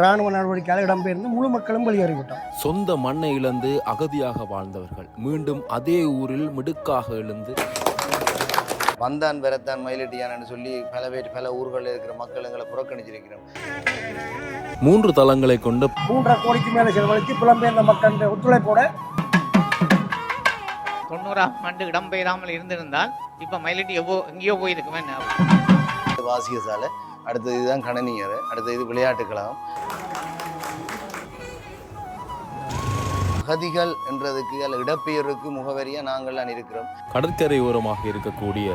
இராணுவ நடவடிக்கையால் இடம்பெயர்ந்து முழு மக்களும் வெளியேறிவிட்டோம். சொந்த மண்ணை இழந்து அகதியாக வாழ்ந்தவர்கள். மீண்டும் அதே ஊரில் மிடுக்காக எழுந்து. வந்தான் பெறத்தான் மயிலட்டியானு சொல்லி பல பேர் பல ஊர்களில் இருக்கிற மக்கள் எங்களை புறக்கணிச்சிருக்கிறோம் மூன்று தளங்களை கொண்ட மூன்றரை கோடிக்கு மேலே செலவழித்து புலம்பெயர்ந்த மக்கள் ஒத்துழைப்போட தொண்ணூறாம் ஆண்டு இடம்பெயராமல் இருந்திருந்தால் இப்போ மயிலட்டி எவ்வளோ எங்கேயோ போயிருக்குமே வாசிய சாலை அடுத்தது இதுதான் கணனியர் அடுத்தது இது விளையாட்டுக்கலாம் அகதிகள் என்றதுக்கு அல்ல இடப்பெயருக்கு முகவரியா நாங்கள்லாம் இருக்கிறோம். கடற்கரை ஓரமாக இருக்கக்கூடிய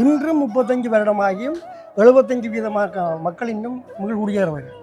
இன்றும் முப்பத்தஞ்சு வருடமாகியும் எழுபத்தஞ்சு வீதமாக மக்கள் இன்னும் மீள் குடியேறவர்கள்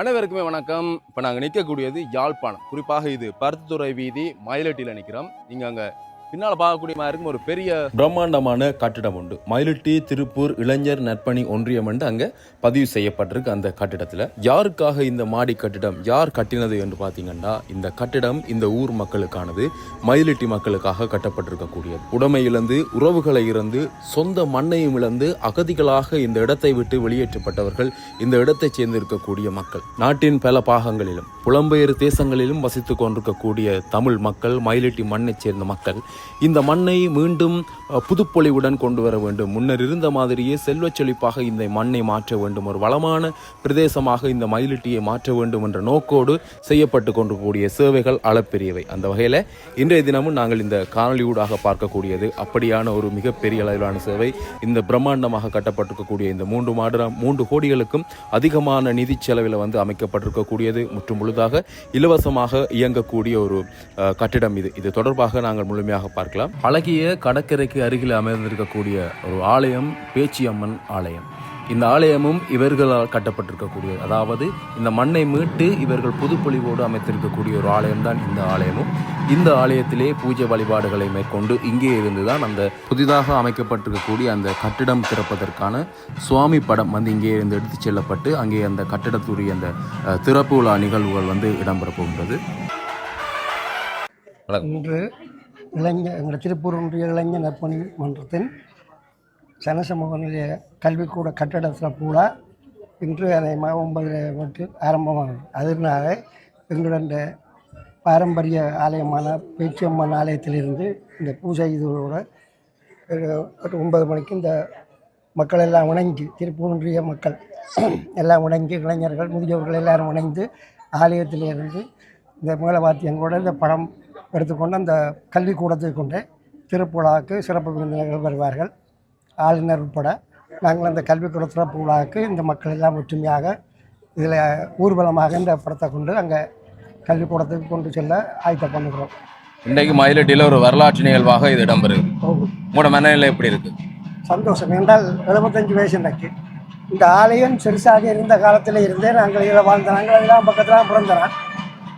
அனைவருக்குமே வணக்கம். இப்போ நாங்கள் நிற்கக்கூடியது யாழ்ப்பாணம். குறிப்பாக இது பருத்துத்துறை வீதி மயிலட்டியில் நிற்கிறோம் நீங்கள் அங்கே பின்னால் பார்க்கக்கூடிய மாதிரி இருக்கும் ஒரு பெரிய பிரம்மாண்டமான கட்டிடம் உண்டு. மயிலட்டி திருப்பூர் இளைஞர் நற்பணி ஒன்றியம் என்று அங்கே பதிவு செய்யப்பட்டிருக்கு அந்த கட்டிடத்தில். யாருக்காக இந்த மாடி கட்டிடம் யார் கட்டினது என்று பார்த்தீங்கன்னா இந்த கட்டிடம் இந்த ஊர் மக்களுக்கானது மயிலட்டி மக்களுக்காக கட்டப்பட்டிருக்கக்கூடியது. உடமை இழந்து உறவுகளை இழந்து சொந்த மண்ணையும் இழந்து அகதிகளாக இந்த இடத்தை விட்டு வெளியேற்றப்பட்டவர்கள் இந்த இடத்தை சேர்ந்திருக்கக்கூடிய மக்கள். நாட்டின் பல பாகங்களிலும் புலம்பெயர் தேசங்களிலும் வசித்துக் கொண்டிருக்கக்கூடிய தமிழ் மக்கள் மயிலட்டி மண்ணைச் சேர்ந்த மக்கள் இந்த மண்ணை மீண்டும் புதுப்பொலிவுடன் கொண்டு வர வேண்டும். முன்னர் இருந்த மாதிரியே செல்வச் செழிப்பாக இந்த மண்ணை மாற்ற வேண்டும். ஒரு வளமான பிரதேசமாக இந்த மயிலிட்டியை மாற்ற வேண்டும் என்ற நோக்கோடு செய்யப்பட்டு கொண்டிருக்கக்கூடிய சேவைகள் அளப்பெரியவை. அந்த வகையில் இன்றைய தினமும் நாங்கள் இந்த காணொலியூடாக பார்க்கக்கூடியது அப்படியான ஒரு மிகப்பெரிய அளவிலான சேவை. இந்த பிரம்மாண்டமாக கட்டப்பட்டிருக்கக்கூடிய இந்த மூன்று மாடு மூன்று கோடிகளுக்கும் அதிகமான நிதி செலவில் வந்து அமைக்கப்பட்டிருக்கக்கூடியது. முற்றும் முழுதாக இலவசமாக இயங்கக்கூடிய ஒரு கட்டிடம் இது. இது தொடர்பாக நாங்கள் முழுமையாக பார்க்கலாம். அழகிய கடற்கரைக்கு அருகில் அமைந்திருக்கக்கூடிய ஒரு ஆலயம் பேச்சியம்மன் ஆலயம். இந்த ஆலயமும் இவர்களால் கட்டப்பட்டிருக்கக்கூடிய அதாவது இந்த மண்ணை மீட்டு இவர்கள் புதுப்பொலிவோடு அமைத்திருக்கக்கூடிய ஒரு ஆலயம்தான் இந்த ஆலயமும். இந்த ஆலயத்திலே பூஜை வழிபாடுகளை மேற்கொண்டு இங்கே இருந்துதான் அந்த புதிதாக அமைக்கப்பட்டிருக்கக்கூடிய அந்த கட்டிடம் திறப்பதற்கான சுவாமி படம் வந்து இங்கே இருந்து எடுத்துச் செல்லப்பட்டு அங்கே அந்த கட்டிடத்துடைய அந்த திறப்பு விழா நிகழ்வுகள் வந்து இடம்பெற போகின்றது. இன்று இளைஞர் எங்கள் திருப்பூர் ஒன்றிய இளைஞர் நற்பணி மன்றத்தின் சனசமூக நிலைய கல்விக்கூட கட்டடத்தில் பூரா இன்று அநேகமாக ஒன்பது மட்டு ஆரம்பமாகும் அதனால எங்களுடைய பாரம்பரிய ஆலயமான பேச்சியம்மன் ஆலயத்திலிருந்து இந்த பூஜை இதோட ஒரு ஒன்பது மணிக்கு இந்த மக்கள் எல்லாம் இணைஞ்சு திருப்பூர் ஒன்றிய மக்கள் எல்லாம் இணைஞ்சு இளைஞர்கள் முதியவர்கள் எல்லாரும் இணைந்து ஆலயத்திலிருந்து இந்த மேலவாத்தியங்களோட இந்த படம் எடுத்துக்கொண்டு அந்த கல்விக்கூடத்தை கொண்டு திருப்புழாவுக்கு சிறப்பு விருந்தினர்கள் வருவார்கள். ஆளுநர் உட்பட நாங்கள் அந்த கல்விக்கூட சிறப்பு விழாவுக்கு இந்த மக்கள் எல்லாம் ஒற்றுமையாக இதில் ஊர்வலமாக இந்த படத்தை கொண்டு அங்கே கல்விக்கூடத்துக்கு கொண்டு செல்ல ஆயத்தம் பண்ணுகிறோம். இன்றைக்கு மயிலட்டியில் ஒரு வரலாற்று நிகழ்வாக இது இடம்பெறுது உங்களோட மனநிலை எப்படி இருக்கு? சந்தோஷம். என்றால் எழுபத்தஞ்சு வயசு எனக்கு. இந்த ஆலயம் சிறுசாக இருந்த காலத்தில் இருந்தே நாங்கள் இதில் வாழ்ந்த நாங்கள் அதெல்லாம் பக்கத்தில் பிறந்தோம்.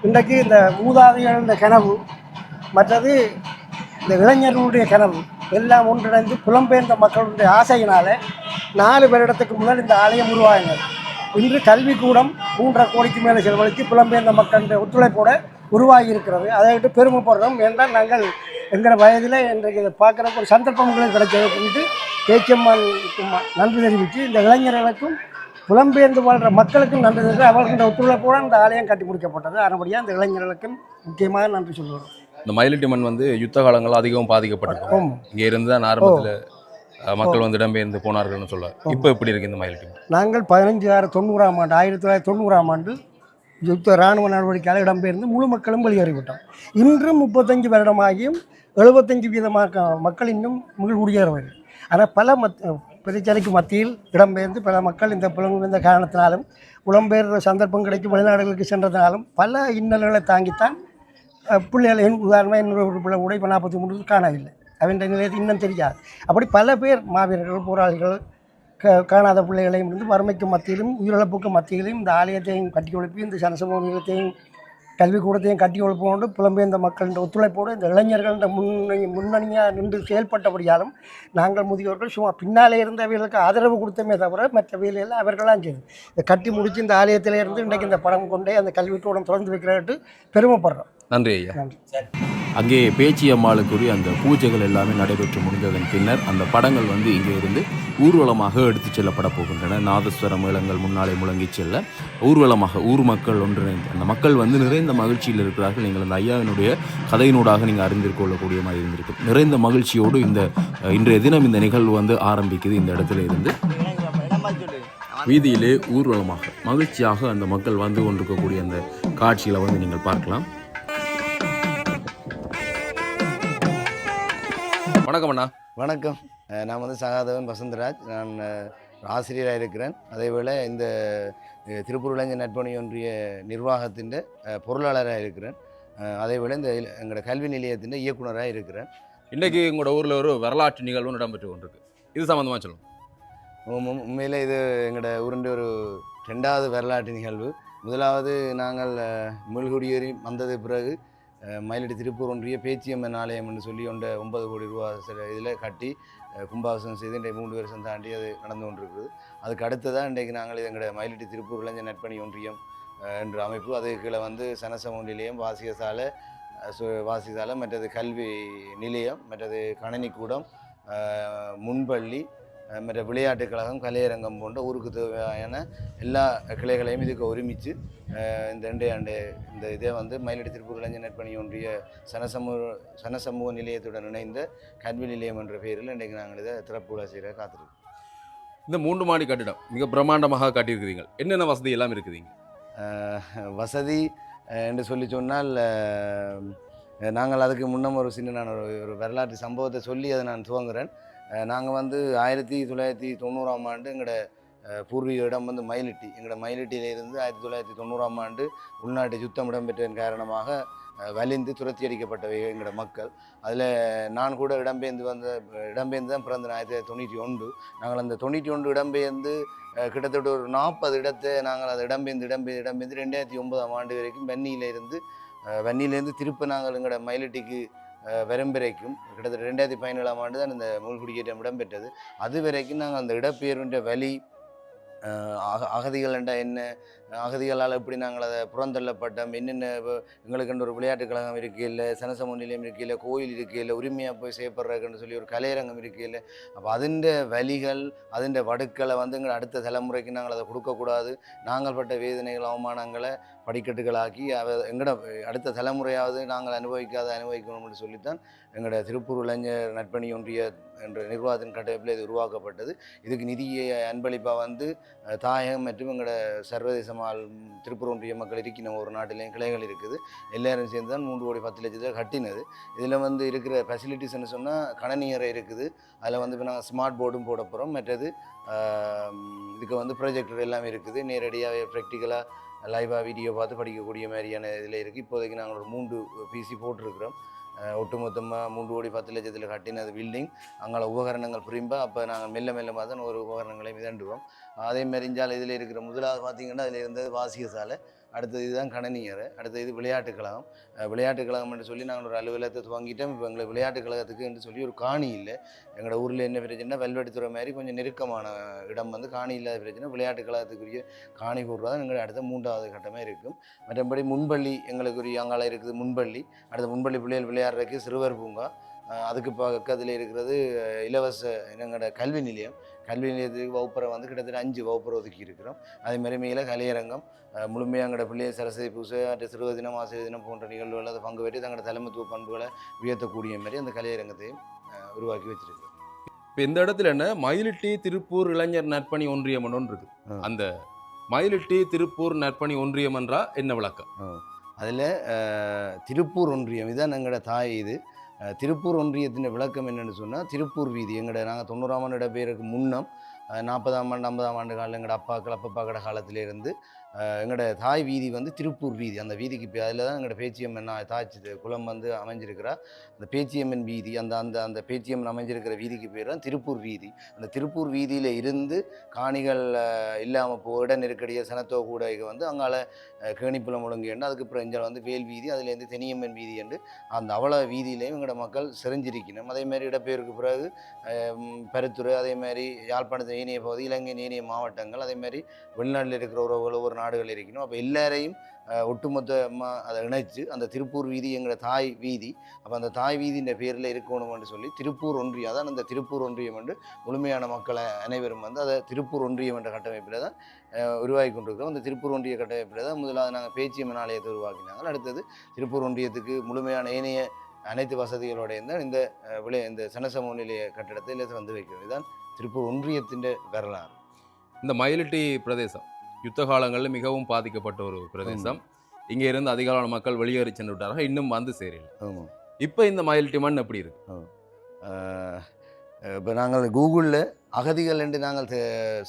இன்றைக்கு இந்த மூதாதைகள் இந்த கனவு மற்றது இந்த இளைஞர்களுடைய கனவு. எல்லாம் ஒன்றிணைந்து புலம்பெயர்ந்த மக்களுடைய ஆசையினால் நாலு வருடத்துக்கு முதல் இந்த ஆலயம் உருவாகினது இன்று கல்விக்கூடம் மூன்றரை கோடிக்கு மேலே செலவழித்து புலம்பெயர்ந்த மக்களுடைய ஒத்துழைப்போட உருவாகி இருக்கிறது அதை விட்டு பெருமைப்படுறோம். என்றால் நாங்கள் எங்கள் வயதில் இன்றைக்கு இதை பார்க்குறக்கு ஒரு சந்தர்ப்பங்களும் கிடைச்சதுக்கு பேச்சியம்மானுக்கு ம- நன்றி தெரிவித்து இந்த இளைஞர்களுக்கும் புலம்பெயர்ந்து வாழ்கிற மக்களுக்கும் நன்றி தெரிவித்து அவர்களுடைய ஒத்துழைப்போடு இந்த ஆலயம் கட்டி முடிக்கப்பட்டது. அதன்படியாக இந்த இளைஞர்களுக்கும் முக்கியமாக நன்றி சொல்கிறோம் இந்த மயிலட்டி மண் வந்து யுத்த காலங்கள் அதிகம் பாதிக்கப்பட்டிருக்கும் இங்க இருந்து தான் ஆரம்பத்தில் மக்கள் வந்து இடம்பெயர்ந்து போனார்கள்னு சொல்ல. இப்போ எப்படி இருக்கு இந்த மயிலட்டி மண் நாங்கள் பதினஞ்சு ஆறு தொண்ணூறாம் ஆண்டு ஆயிரத்தி தொள்ளாயிரத்தி தொண்ணூறாம் ஆண்டு யுத்த இராணுவ நடவடிக்கையால் இடம்பெயர்ந்து முழு மக்களும் வெளியேறிவிட்டோம். இன்றும் முப்பத்தஞ்சு வருடமாகியும் எழுபத்தஞ்சு வீதமாக மக்கள் இன்னும் மீள் குடியேறவர்கள் ஆனால் பல மத் பிரச்சனைக்கு மத்தியில் இடம்பெயர்ந்து பல மக்கள் இந்த புலம்பெயர்ந்த காரணத்தினாலும் புலம்பெயர்ந்த சந்தர்ப்பம் கிடைக்கும் வெளிநாடுகளுக்கு சென்றதினாலும் பல இன்னல்களை தாங்கித்தான் பிள்ளைகள் என் உதாரணமாக இன்னொரு ஒரு பிள்ளை கூட இப்போ நாற்பத்தி மூணு காணவில்லை அவன் நிலையத்தை இன்னும் தெரியாது. அப்படி பல பேர் மாவீரர்கள் போராளிகள் க காணாத பிள்ளைகளையும் இருந்து வறுமைக்கு மத்தியிலும் உயிரிழப்புக்கு மத்தியிலும் இந்த ஆலயத்தையும் கட்டி எழுப்பி இந்த சனசமூக கல்விக்கூடத்தையும் கட்டி எழுப்போடு புலம்பெயர்ந்த மக்களின் ஒத்துழைப்போடு இந்த இளைஞர்கள் இந்த முன்னணி முன்னணியாக நின்று செயல்பட்டபடியாலும் நாங்கள் முதியோர்கள் சும்மா பின்னாலே இருந்தவர்களுக்கு ஆதரவு கொடுத்தமே தவிர மற்ற வேலையெல்லாம் அவர்களாம் செய்து இதை கட்டி முடித்து இந்த ஆலயத்திலே இருந்து இன்றைக்கு இந்த படம் கொண்டே அந்த கல்விக்கூடம் திறந்து வைக்கிறட்டு பெருமைப்படுறோம். நன்றி ஐயா. நன்றி. அங்கே பேச்சி அம்மாளுக்குரிய அந்த பூஜைகள் எல்லாமே நடைபெற்று முடிந்ததன் பின்னர் அந்த படங்கள் வந்து இங்கே இருந்து ஊர்வலமாக எடுத்துச் செல்லப்பட போகின்றன. நாதஸ்வர மேளங்கள் முன்னாலே முழங்கிச் செல்ல ஊர்வலமாக ஊர் மக்கள் ஒன்றிணைந்து அந்த மக்கள் வந்து நிறைந்த மகிழ்ச்சியில் இருக்கிறார்கள். நீங்கள் அந்த ஐயாவினுடைய கதையினூடாக நீங்கள் அறிந்து கொள்ளக்கூடிய மாதிரி இருந்திருக்கும் நிறைந்த மகிழ்ச்சியோடு இந்த இன்றைய தினம் இந்த நிகழ்வு வந்து ஆரம்பிக்குது இந்த இடத்துல இருந்து. வீதியிலே ஊர்வலமாக மகிழ்ச்சியாக அந்த மக்கள் வந்து கொண்டிருக்கக்கூடிய அந்த காட்சிகளை வந்து நீங்கள் பார்க்கலாம். வணக்கம் அண்ணா. வணக்கம். நான் வந்து சகாதவன் வசந்தராஜ். நான் ஆசிரியராக இருக்கிறேன். அதேவேளை இந்த திருப்பூர் இளைஞர் நட்பணி ஒன்றிய நிர்வாகத்தின் பொருளாளராக இருக்கிறேன். அதேவேளை இந்த எங்களோட கல்வி நிலையத்தின் இயக்குனராக இருக்கிறேன். இன்றைக்கு உங்களோட ஊரில் ஒரு வரலாற்று நிகழ்வு இடம்பெற்று கொண்டிருக்கு. இது சம்மந்தமாக உம் உண்மையிலே இது எங்களோட ஊருடைய ஒரு ரெண்டாவது வரலாற்று நிகழ்வு. முதலாவது நாங்கள் மீள்குடியேறி வந்தது பிறகு மயிலடி திருப்பூர் ஒன்றிய பேச்சியம்மன் ஆலயம் என்று சொல்லி ஒன்ற ஒன்பது கோடி ரூபா இதில் கட்டி அஹ், கும்பாபிஷேகம் செய்து இன்றைக்கு மூன்று வருஷம் தாண்டி அது நடந்து கொண்டிருக்குது. அதுக்கு அடுத்ததாக இன்றைக்கு நாங்கள் எங்களுடைய எங்களோட திருப்பூர் இளைஞர் நட்பணி ஒன்றியம் என்ற அமைப்பு அதுக்கு கீழே வந்து சனசம நிலையம் வாசிகசாலை சு- வாசிகசாலை மற்றது கல்வி நிலையம் மற்றது கணனிக்கூடம் முன்பள்ளி மற்ற விளையாட்டுக் கழகம் கலையரங்கம் போன்ற ஊருக்கு தேவையான எல்லா கிளைகளையும் இதுக்கு ஒருமித்து இந்த ரெண்டு ஆண்டு இந்த இதே வந்து மயிலடி திருப்பூர் இளைஞர் நற்பணி ஒன்றிய சனசமூக சனசமூக நிலையத்துடன் இணைந்த கல்வி நிலையம் என்ற பெயரில் இன்றைக்கு நாங்கள் இதை திறப்பு விழா செய்கிற காத்திருக்கோம். இந்த மூன்று மாடி கட்டிடம் மிக பிரம்மாண்டமாக காட்டியிருக்கிறீங்க என்னென்ன வசதி எல்லாம் இருக்குதுங்க வசதி என்று சொல்லி சொன்னால் நாங்கள் அதுக்கு முன்னம் ஒரு சின்ன நான் ஒரு ஒரு வரலாற்று சம்பவத்தை சொல்லி அதை நான் துவங்குறேன். நாங்கள் வந்து ஆயிரத்தி தொள்ளாயிரத்தி தொண்ணூறாம் ஆண்டு எங்களோட பூர்வீக இடம் வந்து மயிலிட்டி எங்களோட மயிலிட்டியிலிருந்து ஆயிரத்தி தொள்ளாயிரத்தி தொண்ணூறாம் ஆண்டு உள்நாட்டு யுத்தம் இடம்பெற்றதன் காரணமாக வலிந்து துரத்தி அடிக்கப்பட்டவை எங்களோட மக்கள். அதில் நான் கூட இடம்பெயர்ந்து வந்த இடம்பெயர்ந்து தான் பிறந்தேன் ஆயிரத்தி தொள்ளாயிரத்தி தொண்ணூற்றி ஒன்று. நாங்கள் அந்த தொண்ணூற்றி ஒன்று இடம்பெயர்ந்து கிட்டத்தட்ட ஒரு நாற்பது இடத்தை நாங்கள் அதை இடம்பெயர்ந்து இடம்பெயர்ந்து இடம்பெயர்ந்து ரெண்டாயிரத்தி ஒன்பதாம் ஆண்டு வரைக்கும் வன்னியிலேருந்து வன்னியிலேருந்து திருப்ப நாங்கள் எங்களோட மயிலிட்டிக்கு அஹ், கிட்டத்தட்ட ரெண்டாயிரத்தி பதினேழாம் ஆண்டு தான் இந்த மூழ்குடியேற்றம் இடம்பெற்றது. அது வரைக்கும் நாங்கள் அந்த இடப்பெயர்ன்ற வழி அக அகதிகள் என்றால் என்ன அகதிகளால் எப்படி நாங்கள் அதை புறந்தள்ளப்பட்டோம் என்னென்ன இப்போ ஒரு விளையாட்டுக் கழகம் இருக்கையில் சனசம நிலையம் இருக்கையில் கோயில் இருக்கையில் உரிமையாக போய் செய்யப்படுறதுன்னு சொல்லி ஒரு கலையரங்கம் இருக்கையில் அப்போ அதிண்ட வலிகள் அதிண்ட வடுக்களை வந்து எங்கள் அடுத்த தலைமுறைக்கு நாங்கள் அதை கொடுக்கக்கூடாது. நாங்கள் பட்ட வேதனைகள் அவமானங்களை படிக்கட்டுகளாக்கி அவ எங்களோட அடுத்த தலைமுறையாவது நாங்கள் அனுபவிக்காத அனுபவிக்கணும்னு சொல்லித்தான் எங்களோட திருப்பூர் இளைஞர் நட்பணி ஒன்றிய என்ற நிர்வாகத்தின் கட்டமைப்பில் இது உருவாக்கப்பட்டது. இதுக்கு நிதியை அன்பளிப்பாக வந்து தாயகம் மற்றும் எங்களோட சர்வதேச மால் திருப்பூர் ஒன்றிய மக்கள் இருக்கின ஒரு நாட்டிலையும் கிளைகள் இருக்குது. எல்லாரும் சேர்ந்து தான் மூன்று கோடி பத்து லட்சத்தில் கட்டினது. இதில் வந்து இருக்கிற ஃபெசிலிட்டிஸ்னு சொன்னால் கணனியறை இருக்குது. அதில் வந்து இப்போ நாங்கள் ஸ்மார்ட் போர்டும் போட போகிறோம் மற்றது இதுக்கு வந்து ப்ரொஜெக்டர் எல்லாம் இருக்குது. நேரடியாக ப்ராக்டிக்கலாக லைவாக வீடியோ பார்த்து படிக்கக்கூடிய மாதிரியான இதில் இருக்குது இப்போதைக்கு நாங்கள் ஒரு மூன்று பிசி போட்டிருக்கிறோம். ஒட்டுமொத்தமாக மூன்று கோடி பத்து லட்சத்தில் கட்டினது பில்டிங் அங்கே உபகரணங்கள் புரியும்பா அப்போ நாங்கள் மெல்ல மெல்லமாக தான் ஒரு உபகரணங்களை மிதண்டுவோம் அதே மாதிரி இஞ்சால இதில் இருக்கிற முதலாவது பார்த்தீங்கன்னா அதில் இருந்தது வாசிக சாலை அடுத்தது இதுதான் கணனியர் அடுத்தது இது விளையாட்டு கழகம். விளையாட்டு கழகம் என்று சொல்லி நாங்கள் ஒரு அலுவலகத்தை துவங்கிட்டோம். இப்போ எங்களை விளையாட்டு கழகத்துக்கு என்று சொல்லி ஒரு காணி இல்லை. எங்களோட ஊரில் என்ன பிரச்சனைனா வெல்வெடுத்துறை மாதிரி கொஞ்சம் நெருக்கமான இடம் வந்து காணி இல்லாத பிரச்சனை. விளையாட்டு கழகத்துக்குரிய காணி கூடுறதா தான் எங்களோட அடுத்த மூன்றாவது கட்டமே இருக்கும். மற்றபடி முன்பள்ளி எங்களுக்குரிய அங்கால இருக்குது முன்பள்ளி. அடுத்த முன்பள்ளி பிள்ளைகள் விளையாடுறதுக்கு சிறுவர் பூங்கா. அதுக்கு பக்கத்தில் இருக்கிறது இலவச எங்களோட கல்வி நிலையம். கல்வி நிலையத்துக்கு வகுப்பறை வந்து கிட்டத்தட்ட அஞ்சு வகுப்பறை ஒதுக்கி இருக்கிறோம். அதே மாதிரி மேலே கலையரங்கம் முழுமையாக எங்களோட பிள்ளைய சரஸ்வதி பூசை மற்ற சிறுவ தினம் ஆசிரியர் தினம் போன்ற நிகழ்வுகள் அதை பங்கு பெற்று தங்களோட தலைமைத்துவ பண்புகளை உயர்த்தக்கூடிய மாதிரி அந்த கலையரங்கத்தையும் உருவாக்கி வச்சிருக்கிறோம். இப்போ இந்த இடத்துல என்ன? மயிலிட்டி திருப்பூர் இளைஞர் நற்பணி ஒன்றியம் ஒன்று இருக்கு ஆ. அந்த மயிலிட்டி திருப்பூர் நற்பணி ஒன்றியம் என்றா என்ன விளக்கம்? அதில் திருப்பூர் ஒன்றியம் இதுதான் எங்களோட தாய் இது. திருப்பூர் ஒன்றியத்தின் விளக்கம் என்னென்னு சொன்னால் திருப்பூர் வீதி. எங்களோட நாங்கள் தொண்ணூறாம் ஆண்டு பேருக்கு முன்னம் நாற்பதாம் ஆண்டு ஐம்பதாம் ஆண்டு காலம் எங்களோட அப்பாக்கள் அப்பப்பாக்கட காலத்திலேருந்து எங்களோட தாய் வீதி வந்து திருப்பூர் வீதி. அந்த வீதிக்கு அதில் தான் எங்களோட பேச்சியம்மன் தாய் தாய்ச்சி குளம் வந்து அமைஞ்சிருக்கிறா. அந்த பேச்சியம்மன் வீதி அந்த அந்த அந்த பேச்சியம்மன் அமைஞ்சிருக்கிற வீதிக்கு பேர் தான் திருப்பூர் வீதி. அந்த திருப்பூர் வீதியில் இருந்து காணிகள் இல்லாமல் போ இட நெருக்கடியை சனத்தோ கூட வந்து அங்கால கேணிப்புலம் ஒழுங்கு அதுக்கு அதுக்கப்புறம் இங்கே வந்து வேல் வீதி அதுலேருந்து தெனியம்மன் வீதி என்று அந்த அவ்வளோ வீதியிலையும் எங்களோட மக்கள் செறிஞ்சிருக்கணும் அதேமாரி இடப்பெயருக்கு பிறகு பருத்துறை அதே மாதிரி யாழ்ப்பாணத்து ஏனைய பகுதி இலங்கை ஏனைய மாவட்டங்கள் அதேமாதிரி வெளிநாட்டில் இருக்கிற ஒரு ஒரு நாடுகள் இருக்கணும் அப்போ எல்லாரையும் ஒட்டுமொத்தமாக அதை இணைச்சு அந்த திருப்பூர் வீதி எங்களோட தாய் வீதி அப்போ அந்த தாய் வீதின்ற பேரில் இருக்கணும்னு சொல்லி திருப்பூர் ஒன்றியம் அதான் அந்த திருப்பூர் ஒன்றியம் என்று முழுமையான மக்களை அனைவரும் வந்து அதை திருப்பூர் ஒன்றியம் என்ற கட்டமைப்பில் தான் உருவாகி கொண்டிருக்கிறோம். அந்த திருப்பூர் ஒன்றிய கட்டமைப்பில் தான் முதலாவது நாங்கள் பேச்சியம்மன் ஆலயத்தை உருவாக்கினாங்க. அடுத்தது திருப்பூர் ஒன்றியத்துக்கு முழுமையான ஏனைய அனைத்து வசதிகளோடைய தான் இந்த விளை இந்த சனசமூக நிலைய கட்டிடத்தை வந்து வைக்கிறோம். இதுதான் திருப்பூர் ஒன்றியத்தின் வரலாறு. இந்த மயிலிட்டி பிரதேசம். யுத்த காலங்களில் மிகவும் பாதிக்கப்பட்ட ஒரு பிரதேசம். இங்கே இருந்து அதிகாலான மக்கள் வெளியேறி சென்று விட்டார்கள். இன்னும் வந்து சேரல. இப்போ இந்த மயிலிட்டி மண் எப்படி இருக்கு? இப்போ நாங்கள் கூகுளில் அகதிகள் என்று நாங்கள்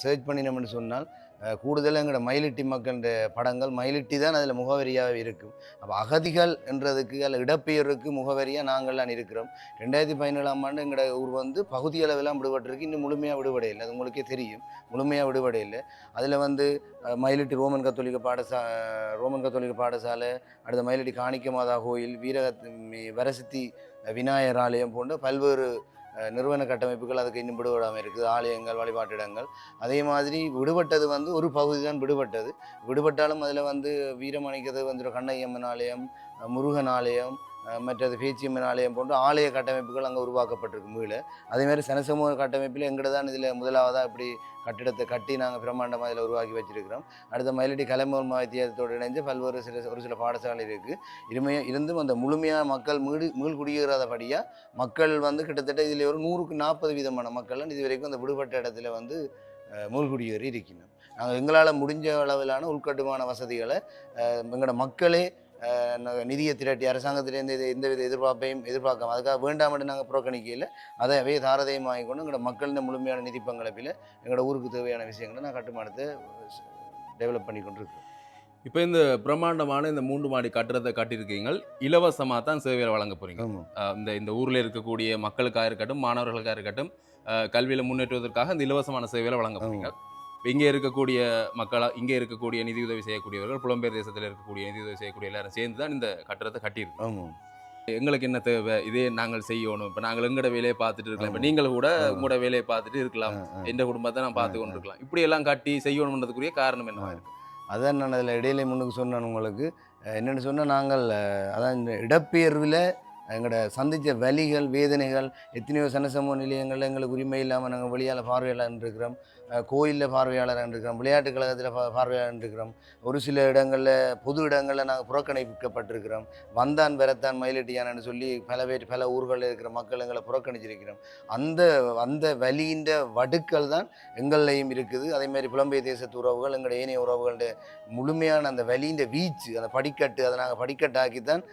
சர்ச் பண்ணினோம்னு சொன்னால் அஹ், கூடுதலாக எங்களோட மயிலிட்டி மக்களுடைய படங்கள் மயிலிட்டி தான் அதில் முகவரியாக இருக்கும். அப்போ அகதிகள் என்றதுக்கு அல்ல இடப்பெயருக்கு முகவரியாக நாங்கள்லாம் இருக்கிறோம். ரெண்டாயிரத்தி பதினேழாம் ஆண்டு எங்களோட ஊர் வந்து பகுதி அளவெல்லாம் விடுபட்டிருக்கு இன்னும் முழுமையாக விடுபடையில்லை அது உங்களுக்கே தெரியும். முழுமையாக விடுபடையில்லை அதில் வந்து மயிலிட்டி ரோமன் கத்தோலிக்க பாடசா ரோமன் கத்தோலிக்க பாடசாலை அடுத்த மயிலிட்டி காணிக்க மாதா கோயில் வீர வரசித்தி விநாயகர் ஆலயம் போன்ற பல்வேறு நிறுவன கட்டமைப்புகள் அதுக்கு இன்னும் விடுபடாமல் இருக்குது. ஆலயங்கள் வழிபாட்டிடங்கள். அதே மாதிரி விடுபட்டது வந்து ஒரு பகுதி தான் விடுபட்டது. விடுபட்டாலும் அதில் வந்து வீரமணிக்கிறது வந்து கண்ணகியம்மன் கண்ணையம்மன் ஆலயம் முருகன் ஆலயம் மற்றது பேச்சியம்மன் ஆலயம் போன்ற ஆலய கட்டமைப்புகள் அங்கே உருவாக்கப்பட்டிருக்கு மீள. அதேமாதிரி சனசமூக கட்டமைப்பில் எங்கள்ட தான் இதில் முதலாவதாக இப்படி கட்டிடத்தை கட்டி நாங்கள் பிரம்மாண்டமாக இதில் உருவாக்கி வச்சிருக்கிறோம். அடுத்த மயிலடி கலைமகள் மாத்தியத்தோடு இணைஞ்சு பல்வேறு சில ஒரு சில பாடசாலை இருக்குது இருமையாக இருந்தும் அந்த முழுமையாக மக்கள் மீடு மீள் குடியேறாதபடியாக மக்கள் வந்து கிட்டத்தட்ட இதில் ஒரு நூறுக்கு நாற்பது விதமான மக்கள் இது வரைக்கும் அந்த விடுபட்ட இடத்துல வந்து மூழ்குடியேறி இருக்கணும் நாங்கள் எங்களால் முடிஞ்ச அளவிலான உள்கட்டுமான வசதிகளை எங்களோட மக்களே நிதியை திரட்டி அரசாங்கத்திலேருந்து இது எந்தவித எதிர்பார்ப்பையும் எதிர்பார்க்காம அதுக்காக வேண்டாம்னு நாங்கள் புறக்கணிக்கையில் அதை அவே தாரதையும் வாங்கி கொண்டு எங்களோட மக்களின் முழுமையான நிதி பங்களிப்பில் எங்களோட ஊருக்கு தேவையான விஷயங்களை நான் கட்டுமானத்தை டெவலப் பண்ணி கொண்டிருக்கோம் இப்போ இந்த பிரம்மாண்டமான இந்த மூன்று மாடி கட்டிடத்தை கட்டியிருக்கீங்க இலவசமாக தான் சேவையில் வழங்க அஹ் இந்த இந்த ஊரில் இருக்கக்கூடிய மக்களுக்காக இருக்கட்டும் மாணவர்களுக்காக இருக்கட்டும் கல்வியில முன்னேற்றுவதற்காக இந்த இலவசமான சேவைகளை வழங்க இப்ப இங்கே இருக்கக்கூடிய மக்களா இங்கே இருக்கக்கூடிய நிதியுதவி செய்யக்கூடியவர்கள் புலம்பெயர் தேசத்தில் இருக்கக்கூடிய நிதியுதவி செய்யக்கூடிய எல்லாரும் சேர்ந்து தான் இந்த கட்டடத்தை கட்டியிருக்கு ஆமாம் எங்களுக்கு என்ன தேவை? இதே நாங்கள் செய்யணும். இப்போ நாங்கள் எங்களோட வேலையை பார்த்துட்டு இருக்கலாம். இப்போ நீங்கள் கூட. உங்களோட வேலையை பார்த்துட்டு இருக்கலாம். எந்த குடும்பத்தை நான் பார்த்து கொண்டு இருக்கலாம் இப்படி எல்லாம் கட்டி செய்யணுன்றதுக்குரிய காரணம் என்ன? இருக்கு அதான் நான் அதில் இடையில முன்னுக்கு சொன்னேன் உங்களுக்கு. என்னன்னு சொன்னால் நாங்கள் அதான் இந்த இடப்பெயர்வில் எங்களோட சந்தித்த வலிகள் வேதனைகள் எத்தனையோ சனசமூக நிலையங்களில் எங்களுக்கு உரிமை இல்லாமல் நாங்கள் வெளியால் பார்வையாளர் இருக்கிறோம் கோயிலில் பார்வையாளராக இருக்கிறோம் விளையாட்டுக் கழகத்தில் பா பார்வையாளர் இருக்கிறோம் ஒரு சில இடங்களில் பொது இடங்களில் நாங்கள் புறக்கணிக்கப்பட்டிருக்கிறோம். வந்தான் வரத்தான் மயிலட்டியானன்னு சொல்லி பல பேர் பல ஊர்களில் இருக்கிற மக்கள் எங்களை புறக்கணிச்சிருக்கிறோம். அந்த அந்த வலியின் வடுக்கள் தான் எங்கள்லையும் இருக்குது. அதே மாதிரி புலம்பெயர் தேசத்து உறவுகள் எங்களோட ஏனைய உறவுகளுடைய முழுமையான அந்த வலியின் வீச்சு அந்த படிக்கட்டு அதை நாங்கள் படிக்கட்டாக்கி தான்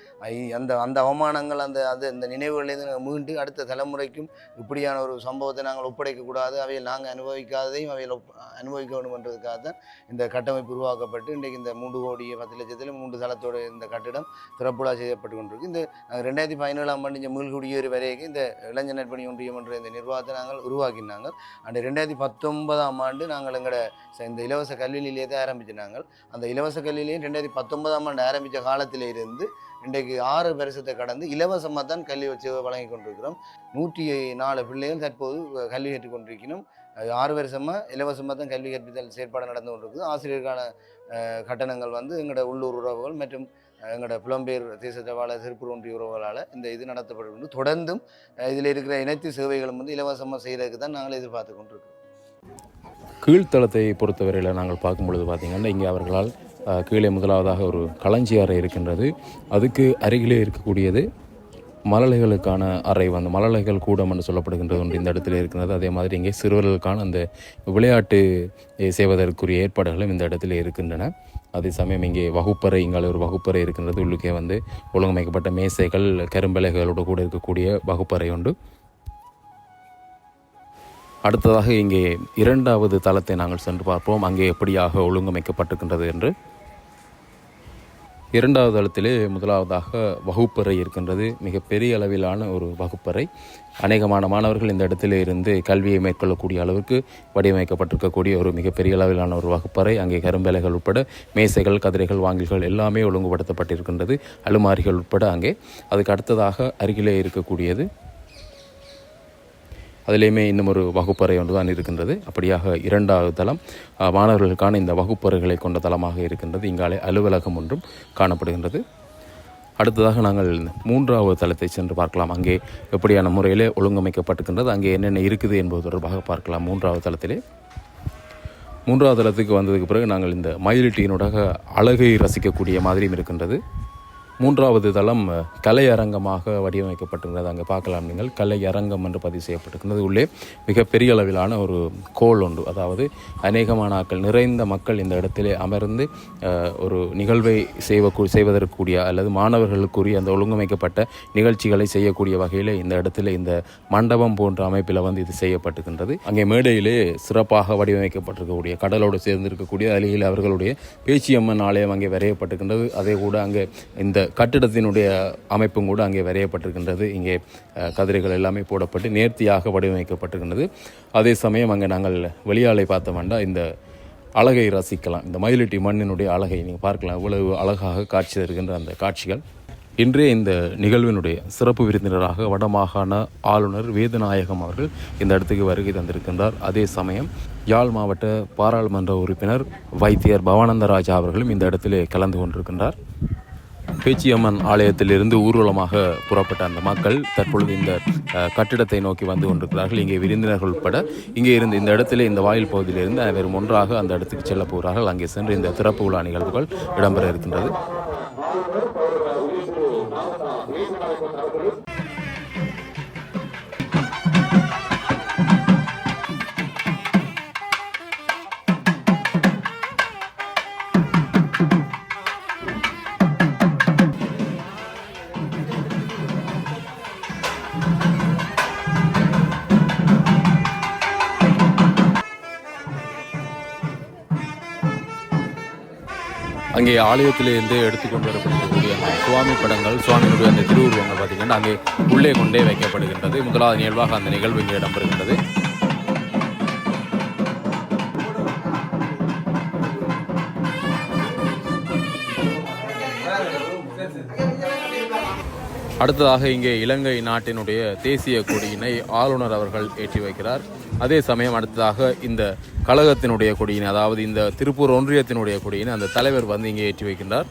அந்த அந்த அவமானங்கள் அந்த அது அந்த நினைவுகளிலேருந்து நாங்கள் மீண்டு அடுத்த தலைமுறைக்கும் இப்படியான ஒரு சம்பவத்தை நாங்கள் ஒப்படைக்கக்கூடாது அவையில் நாங்கள் அனுபவிக்காததையும் அவையில் ஒப் அனுபவிக்க வேண்டும்ன்றதுக்காக தான் இந்த கட்டமைப்பு உருவாக்கப்பட்டு இன்றைக்கு இந்த மூன்று கோடி பத்து லட்சத்தில் மூன்று தளத்தோட இந்த கட்டிடம் திறப்புலா செய்யப்பட்டு கொண்டிருக்கு. இந்த நாங்கள் ரெண்டாயிரத்தி பதினேழாம் ஆண்டு இந்த மீள்குடியேறு வரைக்கும் இந்த இளைஞர் நற்பணி ஒன்றியம் என்ற இந்த நிர்வாகத்தை நாங்கள் உருவாக்கினாங்க அண்ட் ரெண்டாயிரத்தி பத்தொன்பதாம் ஆண்டு நாங்கள் எங்களோட ச- இந்த இலவச கல்வி நிலையத்தை ஆரம்பிச்சினாங்க அந்த இலவச கல்வி நிலையம் ரெண்டாயிரத்தி பத்தொன்பதாம் ஆண்டு ஆரம்பித்த காலத்தில் இருந்து இன்றைக்கு ஆறு வருஷத்தை கடந்து இலவச இலவசமாக தான் கல்வி வச்சு வழங்கி கொண்டிருக்கிறோம். நூற்றி நாலு பிள்ளைகள் தற்போது கல்வி கற்றுக் கொண்டிருக்கணும் ஆறு வருஷமாக இலவசமாக தான் கல்வி கற்பித்தல் செயற்பாடு நடந்து கொண்டிருக்குது. ஆசிரியருக்கான கட்டணங்கள் வந்து எங்களோட உள்ளூர் உறவுகள் மற்றும் எங்களோட புலம்பெயர் தேசத்தவாள திருப்பூர் ஒன்றிய உறவுகளால் இந்த இது நடத்தப்படுகிறது. தொடர்ந்தும் இதில் இருக்கிற இணைத்து சேவைகளும் வந்து இலவசமாக செய்கிறதுக்கு தான் நாங்கள் எதிர்பார்த்து கொண்டிருக்கிறோம். கீழ்த்தளத்தை பொறுத்தவரையில் நாங்கள் பார்க்கும்பொழுது பார்த்திங்கன்னா இங்கே அவர்களால் கீழே முதலாவதாக ஒரு களஞ்சி இருக்கின்றது. அதுக்கு அருகிலே இருக்கக்கூடியது மலலைகளுக்கான அறை அந்த மலலைகள் கூடம் என்று சொல்லப்படுகின்றது ஒன்று இந்த இடத்துல இருக்கிறது. அதே மாதிரி இங்கே சிறுவர்களுக்கான அந்த விளையாட்டு செய்வதற்குரிய ஏற்பாடுகளும் இந்த இடத்துல இருக்கின்றன. அதே சமயம் இங்கே வகுப்பறை இங்கே ஒரு வகுப்பறை இருக்கின்றது. உள்ளுக்கே வந்து ஒழுங்கமைக்கப்பட்ட மேசைகள் கரும்பலைகளோடு கூட இருக்கக்கூடிய வகுப்பறை உண்டு. அடுத்ததாக இங்கே இரண்டாவது தளத்தை நாங்கள் சென்று பார்ப்போம். அங்கே எப்படியாக ஒழுங்கமைக்கப்பட்டிருக்கின்றது என்று. இரண்டாவது தளத்திலே முதலாவதாக வகுப்பறை இருக்கின்றது. மிகப்பெரிய அளவிலான ஒரு வகுப்பறை. அநேகமான மாணவர்கள் இந்த இடத்திலே இருந்து கல்வியை மேற்கொள்ளக்கூடிய அளவுக்கு வடிவமைக்கப்பட்டிருக்கக்கூடிய ஒரு மிகப்பெரிய அளவிலான ஒரு வகுப்பறை. அங்கே கரும்பலைகள் உட்பட மேசைகள் கதிரைகள் வாங்கில்கள் எல்லாமே ஒழுங்குபடுத்தப்பட்டிருக்கின்றது. அலுமாரிகள் உட்பட அங்கே. அதுக்கு அடுத்ததாக அருகிலே இருக்கக்கூடியது அதிலேயுமே இன்னும் ஒரு வகுப்பறை ஒன்று தான் இருக்கின்றது. அப்படியாக இரண்டாவது தளம் மாணவர்களுக்கான இந்த வகுப்பறைகளை கொண்ட தளமாக இருக்கின்றது. இங்காலே அலுவலகம் ஒன்றும் காணப்படுகின்றது. அடுத்ததாக நாங்கள் மூன்றாவது தளத்தை சென்று பார்க்கலாம். அங்கே எப்படியான முறையிலே ஒழுங்கமைக்கப்பட்டிருக்கின்றது அங்கே என்னென்ன இருக்குது என்பது தொடர்பாக பார்க்கலாம் மூன்றாவது தளத்திலே. மூன்றாவது தளத்துக்கு வந்ததுக்கு பிறகு நாங்கள் இந்த மயிலிட்டியினூடாக அழகை ரசிக்கக்கூடிய மாதிரியும் இருக்கின்றது. மூன்றாவது தளம் கலையரங்கமாக வடிவமைக்கப்பட்டிருக்கிறது. அங்கே பார்க்கலாம் நீங்கள். கலையரங்கம் என்று பதிவு செய்யப்பட்டிருக்கிறது. உள்ளே மிகப்பெரிய அளவிலான ஒரு கோல் உண்டு. அதாவது அநேகமான ஆட்கள் நிறைந்த மக்கள் இந்த இடத்திலே அமர்ந்து ஒரு நிகழ்வை செய்வ செய்வதற்குரிய அல்லது மாணவர்களுக்குரிய அந்த ஒழுங்கமைக்கப்பட்ட நிகழ்ச்சிகளை செய்யக்கூடிய வகையில் இந்த இடத்துல இந்த மண்டபம் போன்ற அமைப்பில் வந்து இது செய்யப்பட்டிருக்கின்றது. அங்கே மேடையிலே சிறப்பாக வடிவமைக்கப்பட்டிருக்கக்கூடிய கடலோடு சேர்ந்து இருக்கக்கூடிய அருகில் அவர்களுடைய பேச்சியம்மன் ஆலயம் அங்கே வரையப்பட்டிருக்கின்றது. அதே கூட அங்கே இந்த கட்டிடத்தினுடைய அமைப்பும் கூட அங்கே வரையப்பட்டிருக்கின்றது. இங்கே கதிரைகள் எல்லாமே போடப்பட்டு நேர்த்தியாக வடிவமைக்கப்பட்டிருக்கின்றது. அதே சமயம் அங்கே நாங்கள் வெளியாளை பார்த்தோம்னா இந்த அழகை ரசிக்கலாம். இந்த மயிலிட்டி மண்ணினுடைய அழகை நீங்கள் பார்க்கலாம். இவ்வளவு அழகாக காட்சி தருகின்ற அந்த காட்சிகள். இன்றைய இந்த நிகழ்வினுடைய சிறப்பு விருந்தினராக வடமாகாண ஆளுநர் வேதநாயகம் அவர்கள் இந்த இடத்துக்கு வருகை தந்திருக்கின்றார். அதே சமயம் யாழ் மாவட்ட பாராளுமன்ற உறுப்பினர் வைத்தியர் பவானந்தராஜா அவர்களும் இந்த இடத்திலே கலந்து கொண்டிருக்கின்றார். பேச்சியம்மன் ஆலயத்திலிருந்து ஊர்வலமாக புறப்பட்ட அந்த மக்கள் தற்பொழுது இந்த கட்டிடத்தை நோக்கி வந்து கொண்டிருக்கிறார்கள். இங்கே விருந்தினர்கள் உட்பட இங்கே இருந்து இந்த இடத்திலே இந்த வாயில் பகுதியிலிருந்து அனைவரும் ஒன்றாக அந்த இடத்துக்கு செல்ல போகிறார்கள். அங்கே சென்று இந்த திறப்பு விழா நிகழ்வுகள் இடம்பெற இருக்கின்றது. அங்கே ஆலயத்திலிருந்து எடுத்துக்கொண்டு வரப்பட்டிருக்கக்கூடிய சுவாமி படங்கள் சுவாமியினுடைய அந்த திருவுருவங்கள் பார்த்திங்கன்னா அங்கே உள்ளே கொண்டே வைக்கப்படுகின்றது. முதலாவது நிகழ்வாக அந்த நிகழ்வு இங்கே இடம்பெறுகின்றது. அடுத்ததாக இங்கே இலங்கை நாட்டினுடைய தேசிய கொடியினை ஆளுநர் அவர்கள் ஏற்றி வைக்கிறார். அதே சமயம் அடுத்ததாக இந்த கழகத்தினுடைய கொடியினை அதாவது இந்த திருப்பூர் ஒன்றியத்தினுடைய கொடியினை அந்த தலைவர் வந்து இங்கே ஏற்றி வைக்கின்றார்.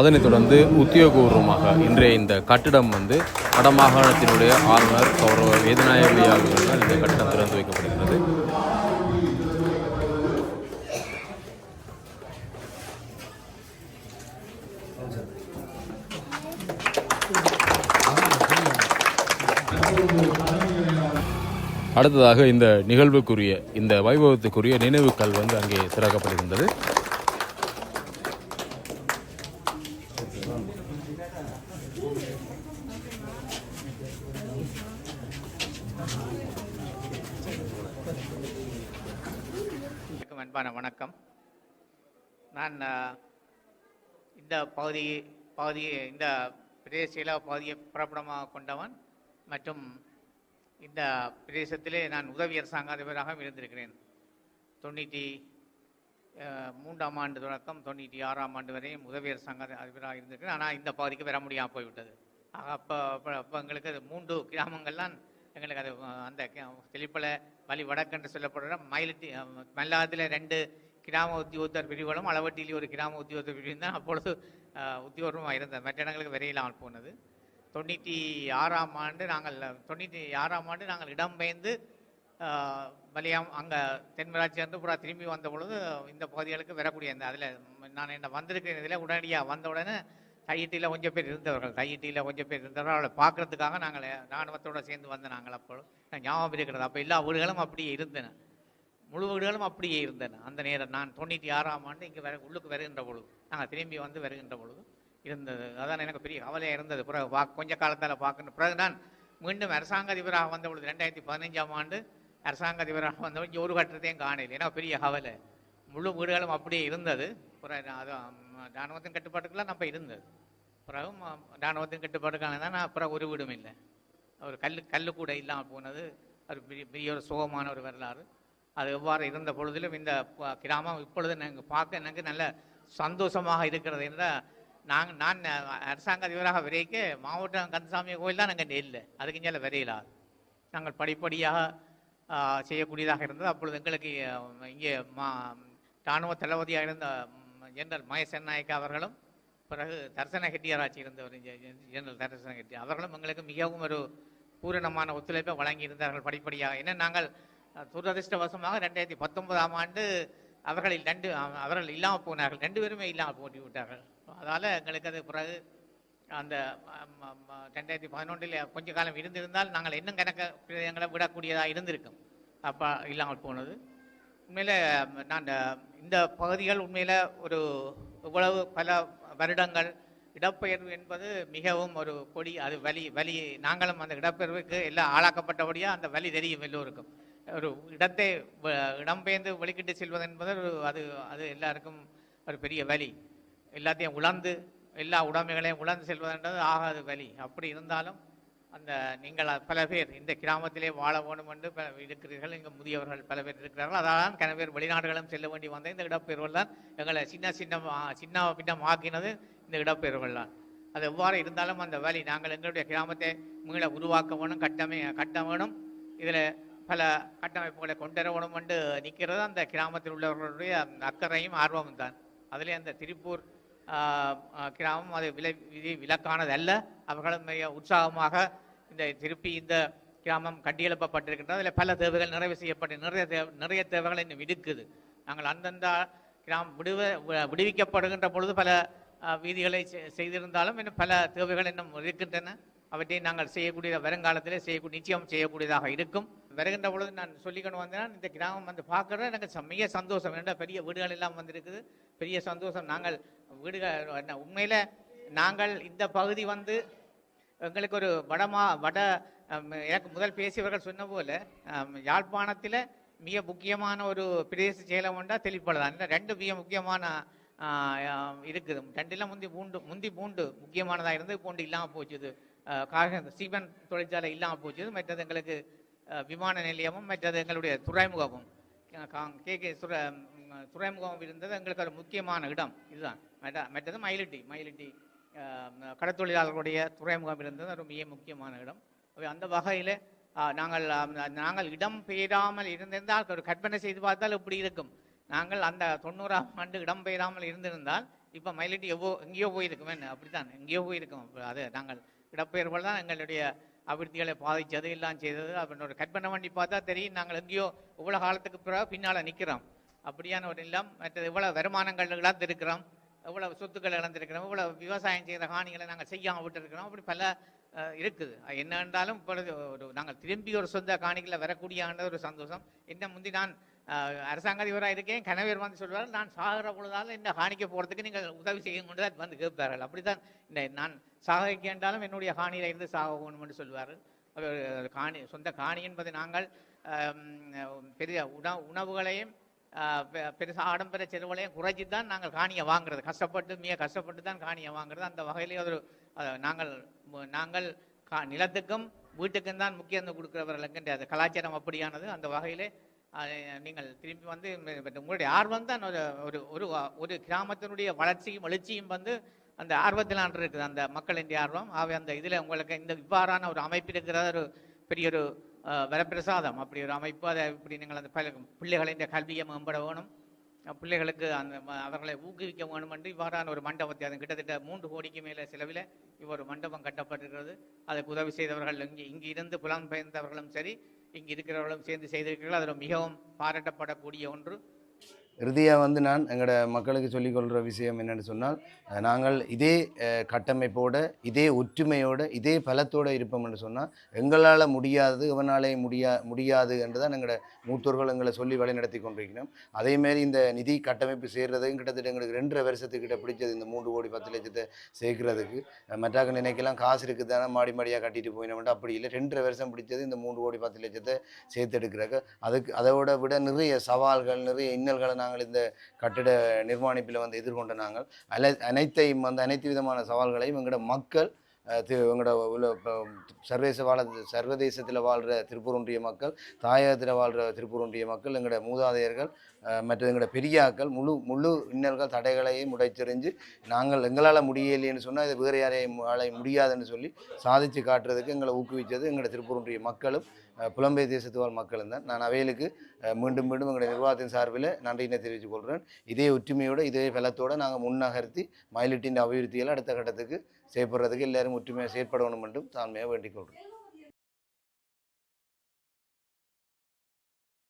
அதனைத் தொடர்ந்து உத்தியோகபூர்வமாக இன்றைய இந்த கட்டிடம் வந்து வடமாகாணத்தினுடைய ஆளுநர் கௌரவ வேதநாயகி அவர்களால் இந்த கட்டிடம் திறந்து வைக்கப்படுகிறது. அடுத்ததாக இந்த நிகழ்வுக்குரிய இந்த வைபவத்துக்குரிய நினைவுக்கள் வந்து அங்கே சிறக்கப்பட்டிருந்தது அன்பான வணக்கம். நான் இந்த பகுதி பகுதியை இந்த பிரதேச பகுதியை புறப்படமாக கொண்டவன் மற்றும் இந்த பிரதேசத்திலே நான் உதவி அரசாங்க அதிபராக இருந்திருக்கிறேன். தொண்ணூற்றி மூன்றாம் ஆண்டு தொடக்கம் தொண்ணூற்றி ஆறாம் ஆண்டு வரையும் உதவி அரசாங்க அதிபராக இருந்திருக்கிறேன். ஆனால் இந்த பகுதிக்கு வர முடியாமல் போய்விட்டது. ஆக அப்போ அப்போ அப்போ எங்களுக்கு அது மூன்று கிராமங்கள்லாம் எங்களுக்கு அது அந்த தெளிப்பலை வழி வடக்கென்று சொல்லப்படுற மயிலட்டி மல்லாதத்தில் ரெண்டு கிராம உத்தியோகத்தர் பிரிவுகளும் அளவட்டியிலே ஒரு கிராம உத்தியோகத்தர் பிரிவு தான் அப்பொழுது உத்தியோகமாக இருந்தது. மற்ற இடங்களுக்கு விரையிலாமல் போனது. தொண்ணூற்றி ஆறாம் ஆண்டு நாங்கள் தொண்ணூற்றி ஆறாம் ஆண்டு நாங்கள் இடம்பெயர்ந்து வலியாம் அங்கே தென்மராட்சி அந்தபுரா பூரா திரும்பி வந்த பொழுது இந்த பகுதிகளுக்கு வரக்கூடிய இந்த அதில் நான் என்ன வந்திருக்கிற இதில் உடனடியாக வந்த உடனே தையிட்டியில் கொஞ்சம் பேர் இருந்தவர்கள் தையிட்டியில் கொஞ்சம் பேர் இருந்தவர்கள் அவளை பார்க்கறதுக்காக நாங்கள் இராணுவத்தோடு சேர்ந்து வந்த நாங்கள் அப்போ நான் ஞாபகம் இருக்கிறது அப்போ எல்லா வீடுகளும் அப்படியே இருந்தன. முழு வீடுகளும் அப்படியே இருந்தன. அந்த நேரம் நான் தொண்ணூற்றி ஆறாம் ஆண்டு இங்கே வர உள்ளுக்கு வருகின்ற பொழுது நாங்கள் திரும்பி வந்து வருகின்ற பொழுது இருந்தது. அதான் எனக்கு பெரிய கவலையாக இருந்தது. பிறகு பா கொஞ்ச காலத்தால் பார்க்கணும். பிறகு நான் மீண்டும் அரசாங்க அதிபராக வந்த பொழுது ரெண்டாயிரத்தி பதினஞ்சாம் ஆண்டு அரசாங்க அதிபராக வந்த பொழுது ஒரு கட்டத்தையும் காணல ஏன்னா பெரிய கவலை. முழு வீடுகளும் அப்படியே இருந்தது. பிறகு அது இராணுவத்தின் கட்டுப்பாட்டுக்கெல்லாம் நம்ம இருந்தது. பிறகு இராணுவத்தின் கட்டுப்பாட்டுக்கான தான் நான் பிறகு ஒரு வீடும் இல்லை. ஒரு கல் கல் கூட இல்லாமல் போனது. ஒரு பெரிய பெரிய ஒரு சோகமான ஒரு வரலாறு. அது எவ்வாறு இருந்த பொழுதிலும் இந்த ப- கிராமம் இப்பொழுது நாங்கள் பார்க்க எனக்கு நல்ல சந்தோஷமாக இருக்கிறது. என்றால் நாங்கள் நான் அரசாங்க அதிபராக விரைக்க மாவட்டம் கந்தசாமி கோயில் தான் நாங்கள் இல்லை. அதுக்கு மேலே விரையிலாது நாங்கள் படிப்படியாக செய்யக்கூடியதாக இருந்தது. அப்பொழுது எங்களுக்கு இங்கே மா இராணுவ தளபதியாக இருந்த ஜெனரல் மகேசன் அவர்களும் பிறகு தர்சன ஹெட்டியாராட்சி இருந்தவர் ஜெனரல் தர்சன ஹெட்டி அவர்களும் எங்களுக்கு மிகவும் ஒரு பூரணமான ஒத்துழைப்பை வழங்கியிருந்தார்கள் படிப்படியாக. ஏன்னா நாங்கள் துரதிருஷ்டவசமாக துரதிர்ஷ்டவசமாக ரெண்டாயிரத்தி பத்தொன்பதாம் ஆண்டு அவர்களில் ரெண்டு அவர்கள் இல்லாமல் போனார்கள். ரெண்டு பேருமே இல்லாமல் போட்டி விட்டார்கள். அதால் எங்களுக்கு அது பிறகு அந்த ம- ரெண்டாயிரத்தி பதினொன்றில் கொஞ்ச காலம் இருந்திருந்தால் நாங்கள் இன்னும் கணக்க எங்களை விடக்கூடியதாக இருந்திருக்கும். அப்போ இல்லாமல் போனது. உண்மையில் நான் இந்த- பகுதிகள் உண்மையில் ஒரு இவ்வளவு பல வருடங்கள் இடப்பெயர்வு என்பது மிகவும் ஒரு கொடி அது வலி வலி. நாங்களும் அந்த இடப்பெயர்வுக்கு எல்லாம் ஆளாக்கப்பட்டபடியாக அந்த வலி தெரியும் எல்லோருக்கும். ஒரு இடத்தை இடம்பெயர்ந்து வெளிக்கிட்டு செல்வது என்பது ஒரு அது அது எல்லாருக்கும் ஒரு பெரிய வலி. எல்லாத்தையும் உழந்து எல்லா உடைமைகளையும் உழந்து செல்வதென்றது ஆகாது வலி அப்படி இருந்தாலும் அந்த நீங்கள் பல பேர் இந்த கிராமத்திலே வாழ வேண்டும் என்று பல இருக்கிறீர்கள். இங்கே முதியவர்கள் பல பேர் இருக்கிறார்கள். அதான் கன பேர் வெளிநாடுகளும் செல்ல வேண்டி வந்த இந்த இடப்பெயர்வுகள் தான் எங்களை சின்ன சின்ன சின்ன பின்னம் ஆக்கினது இந்த இடப்பெயர்வுகள் தான். அது எவ்வாறு இருந்தாலும் அந்த வழி நாங்கள் எங்களுடைய கிராமத்தை மீள உருவாக்க வேணும் கட்டமை கட்ட வேணும். இதில் பல கட்டமைப்புகளை கொண்டு வேணும் என்று நிற்கிறது. அந்த கிராமத்தில் உள்ளவர்களுடைய அக்கறையும் ஆர்வமும் தான். அதிலே அந்த திருப்பூர் கிராமம் அது விலை விதி விலக்கானது அல்ல அவர்களும் மிக உற்சாகமாக இந்த திருப்பி இந்த கிராமம் கட்டியெழுப்பப்பட்டிருக்கின்றது. அதில் பல தேவைகள் நிறைவு செய்யப்பட்டு நிறைய தேவை நிறைய தேவைகள் இன்னும் இருக்குது நாங்கள் அந்தந்த கிராமம் விடுவ விடுவிக்கப்படுகின்ற பொழுது பல வீதிகளை செ- செய்திருந்தாலும் இன்னும் பல தேவைகள் இன்னும் இருக்கின்றன. அவற்றை நாங்கள் செய்யக்கூடிய வருங்காலத்திலே செய்யக்கூடிய நிச்சயம் செய்யக்கூடியதாக இருக்கும். வருகின்ற பொழுது நான் சொல்லிக்கொண்டு வந்தேன் இந்த கிராமம் வந்து பார்க்குறது எனக்கு செம்மைய மிக சந்தோஷம். ஏன்னா பெரிய வீடுகள் எல்லாம் வந்திருக்குது? பெரிய சந்தோஷம். நாங்கள் வீடுகள் என்ன, உண்மையில் நாங்கள் இந்த பகுதி வந்து எங்களுக்கு ஒரு வடமா வட எனக்கு முதல் பேசியவர்கள் சொன்ன போல யாழ்ப்பாணத்தில் மிக முக்கியமான ஒரு பிரதேச செயலம் உண்டா தெளிப்பட தான் ரெண்டு மிக முக்கியமான இருக்குது. ரெண்டெல்லாம் முந்தி பூண்டு முந்தி பூண்டு முக்கியமானதாக இருந்து பூண்டு இல்லாமல் போச்சுது. காக சீமன் தொழிற்சாலை இல்லாமல் போச்சுது. மற்றது எங்களுக்கு விமான நிலையமும் மற்றது எங்களுடைய துறைமுகமும். கே கே துறைமுகம் இருந்தது. எங்களுக்கு ஒரு முக்கியமான இடம். இதுதான். மற்ற மற்றது மயிலிட்டி மயிலிட்டி கடத்தொழிலாளர்களுடைய துறைமுகம் இருந்தது. ஒரு மிக முக்கியமான இடம். அந்த வகையில் நாங்கள் நாங்கள் இடம் பெயராமல் இருந்திருந்தால் ஒரு கற்பனை செய்து பார்த்தால் இப்படி இருக்கும். நாங்கள் அந்த தொண்ணூறாம் ஆண்டு இடம் பெயராமல் இருந்திருந்தால் இப்போ மயிலிட்டி எவ்வளோ எங்கேயோ போயிருக்குமே. அப்படித்தான். எங்கேயோ போயிருக்கோம். அது நாங்கள் இடப்பெயர்வுகள் தான் எங்களுடைய அபிவிருத்திகளை பாதித்தது எல்லாம் செய்தது அப்படின்னு ஒரு கற்பனை பண்ணி பார்த்தா தெரியும் நாங்கள் எங்கேயோ இவ்வளோ காலத்துக்கு பிறகு பின்னால் நிற்கிறோம் அப்படியான ஒரு நிலம் மற்றது இவ்வளோ வருமானங்கள் இழந்திருக்கிறோம் இவ்வளோ சொத்துக்கள் இழந்திருக்கிறோம் இவ்வளோ விவசாயம் செய்கிற காணிகளை நாங்கள் செய்யாமல் விட்டுருக்கிறோம் அப்படி பல இருக்குது. என்ன என்றாலும் இப்பொழுது ஒரு நாங்கள் திரும்பி ஒரு சொந்த காணிகளை வரக்கூடிய ஒரு சந்தோஷம். என்ன முந்தி நான் அரசாங்க அதிபராக இருக்கேன் கணவர் வந்து சொல்வார் நான் சாகிற பொழுதாலும் என்ன காணிக்க போகிறதுக்கு நீங்கள் உதவி செய்ய கொண்டு தான் வந்து கேட்பார்கள். அப்படித்தான் இந்த நான் சாகிக்க என்றாலும் என்னுடைய காணியில் இருந்து சாக என்று சொல்வார் அவர் காணி சொந்த காணி என்பது நாங்கள் பெரிய உண உணவுகளையும் பெருசாக பெ- ஆடம்பர செலவுகளையும் குறைச்சி தான் நாங்கள் காணியை வாங்குறது. கஷ்டப்பட்டு மிக கஷ்டப்பட்டு தான் காணியை வாங்குறது. அந்த வகையிலே ஒரு நாங்கள் நாங்கள் கா நிலத்துக்கும் வீட்டுக்கும் தான் முக்கியத்துவம் கொடுக்குறவர்கள் அது கலாச்சாரம் அப்படியானது அந்த வகையிலே நீங்கள் திரும்பி வந்து உங்களுடைய ஆர்வம் தான் ஒரு ஒரு ஒரு ஒரு கிராமத்தினுடைய வளர்ச்சியும் எழுச்சியும் வந்து அந்த ஆர்வத்திலான் இருக்குது. அந்த மக்களின் ஆர்வம். ஆகவே அந்த இதில் உங்களுக்கு இந்த இவ்வாறான ஒரு அமைப்பு இருக்கிற ஒரு பெரிய ஒரு வரப்பிரசாதம். அப்படி ஒரு அமைப்பு அதை இப்படி நீங்கள் அந்த பிள்ளைகளின் கல்வியை மேம்பட வேணும். பிள்ளைகளுக்கு அந்த அவர்களை ஊக்குவிக்க வேணும் என்று இவ்வாறான ஒரு மண்டபத்தை அது கிட்டத்தட்ட மூன்று கோடிக்கு மேலே செலவில் இவ்வொரு மண்டபம் கட்டப்பட்டிருக்கிறது. அதுக்கு உதவி செய்தவர்கள் இங்கே இங்கே இருந்து புலம்பெயர்ந்தவர்களும் சரி இங்கு இருக்கிறவர்களும் சேர்ந்து செய்திருக்கிறார்கள். அதில் மிகவும் பாராட்டப்படக்கூடிய ஒன்று இறுதியாக வந்து நான் எங்களோட மக்களுக்கு சொல்லிக்கொள்கிற விஷயம் என்னென்னு சொன்னால் நாங்கள் இதே கட்டமைப்போடு இதே ஒற்றுமையோடு இதே பலத்தோடு இருப்போம் என்று சொன்னால் எங்களால் முடியாது இவனாலே முடியா முடியாது என்று தான் எங்களோட மூத்தோர்கள் எங்களை சொல்லி வழிநடத்தி கொண்டிருக்கிறோம். அதேமாரி இந்த நிதி கட்டமைப்பு செய்கிறது கிட்டத்தட்ட எங்களுக்கு ரெண்டரை வருஷத்துக்கிட்ட பிடிச்சது இந்த மூன்று கோடி பத்து லட்சத்தை சேர்க்கறதுக்கு. மற்றாக்க நினைக்கலாம் காசு இருக்குது தானே மாடி மாடியாக கட்டிட்டு போயினோம்ட்டு அப்படி இல்லை. ரெண்டரை வருஷம் பிடிச்சது இந்த மூன்று கோடி பத்து லட்சத்தை சேர்த்தெடுக்கிறக்கு அதுக்கு அதோட விட நிறைய சவால்கள் நிறைய இன்னல்களை நாங்கள் இந்த கட்டிட நிர்மாணிப்பில் வந்து எதிர்கொண்ட நாங்கள். அல அனைத்தையும் வந்து அனைத்து விதமான சவால்களையும் எங்களோட மக்கள் எங்களோட உள்ள சர்வதேச வாழ சர்வதேசத்தில் வாழ்கிற திருப்பூர் ஒன்றிய மக்கள் தாயகத்தில் வாழ்கிற திருப்பூர் ஒன்றிய மக்கள் எங்களோட மூதாதையர்கள் மற்ற எங்களோட பெரியாக்கள் முழு முழு இன்னல்கள் தடைகளையும் உடைச்செறிஞ்சு நாங்கள் எங்களால் முடியலைன்னு சொன்னால் இது வேறு யாரையும் ஆளை முடியாதுன்னு சொல்லி சாதித்து காட்டுறதுக்கு எங்களை ஊக்குவித்தது எங்களோட திருப்பூர் ஒன்றிய மக்களும் புலம்பெயர் தேசத்து வாழ் மக்களும் தான் நான் அவைகளுக்கு மீண்டும் மீண்டும் எங்களுடைய நிர்வாகத்தின் சார்பில் நன்றியினை தெரிவித்துக் கொள்கிறேன். இதே ஒற்றுமையோட இதே பலத்தோடு நாங்கள் முன்னகர்த்தி மயிலிட்டின் அபிவிருத்தியில் அடுத்த கட்டத்துக்கு செயற்படுறதுக்கு எல்லாரும் ஒற்றுமையாக செயற்படணும் என்றும் தான்மையாக வேண்டிக் கொள்கிறேன்.